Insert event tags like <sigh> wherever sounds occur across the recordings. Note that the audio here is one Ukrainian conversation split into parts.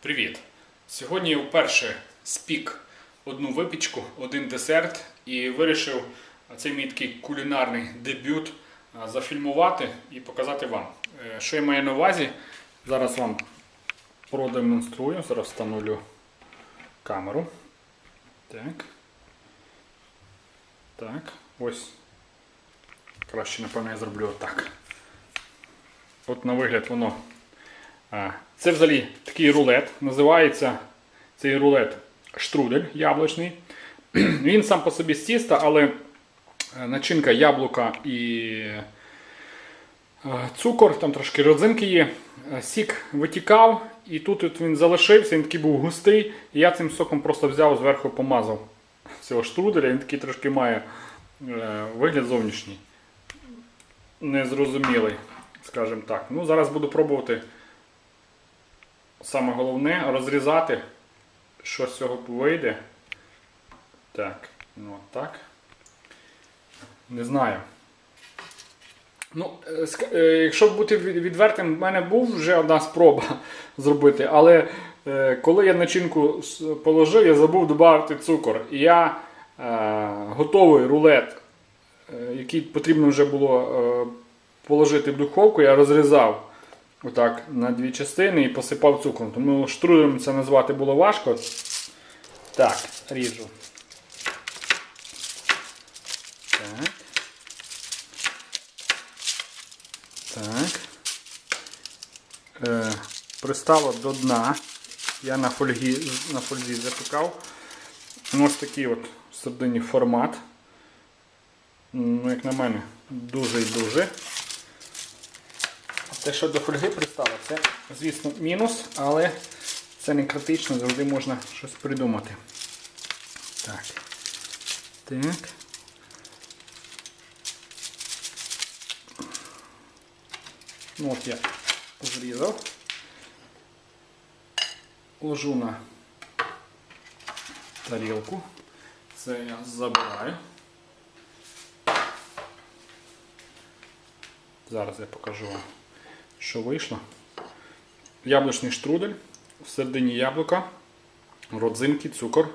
Привіт! Сьогодні я вперше спік одну випічку, один десерт і вирішив цей мій такий кулінарний дебют зафільмувати і показати вам. Е, Що я маю на увазі? Зараз вам продемонструю. Зараз встановлю камеру. Так. Так, ось. Краще, напевно, я зроблю отак. От на вигляд воно. Це взагалі такий рулет. Називається цей рулет штрудель яблучний. <clears throat> Він сам по собі з тіста, але е, начинка яблука і е, цукор, там трошки родзинки є. Е, Сік витікав, і тут він залишився, він такий був густий. І я цим соком просто взяв зверху помазав цього штруделя. Він такий трошки має вигляд зовнішній. Незрозумілий, скажімо так. Ну, зараз буду пробувати саме головне розрізати, що з цього вийде. Так, ну так. Не знаю. Ну, е, е, якщо бути відвертим, в мене був вже одна спроба <laughs> зробити, але е, коли я начинку положив, я забув додати цукор. І я е, готовий рулет, який потрібно вже було положити в духовку, я розрізав отак на дві частини і посипав цукром. Тому штруделем це назвати було важко. Так, ріжу. Так. Так. Е, пристало до дна. Я на фольгі, на фользі запікав. Ось такий от всередині формат. Ну, як на мене, дуже і дуже. Те, що до фольги пристало, це, звісно, мінус, але це не критично, завжди можна щось придумати. Так. Так. Ну от я зрізав. Ложу на тарілку. Це я забираю. Зараз я покажу вам, що вийшло. Яблучний штрудель, всередині яблука, родзинки, цукор,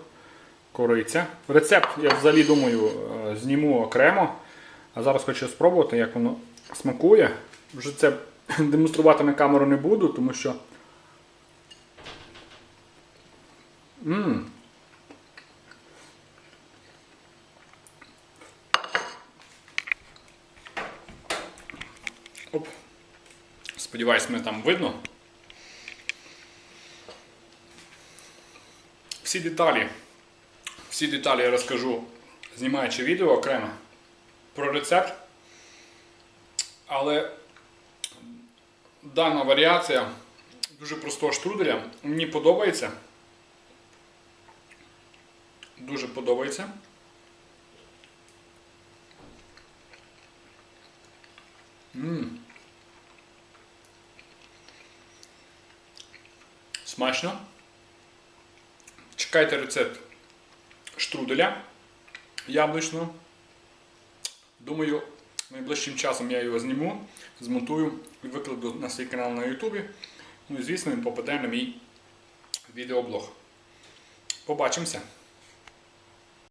кориця. Рецепт я взагалі думаю е, зніму окремо. А зараз хочу спробувати, як воно смакує. Вже це <laughs> демонструвати на камеру не буду, тому що. Ммм. Оп. Сподіваюсь, мене там видно. Всі деталі, всі деталі я розкажу, знімаючи відео окремо про рецепт. Але дана варіація дуже простого штруделя мені подобається. Дуже подобається. М. Смачно. Чекайте рецепт штруделя яблучного. Думаю, найближчим часом я його зніму, змонтую і викладу на свій канал на Ютубі. Ну і звісно, він попаде на мій відеоблог. Побачимося!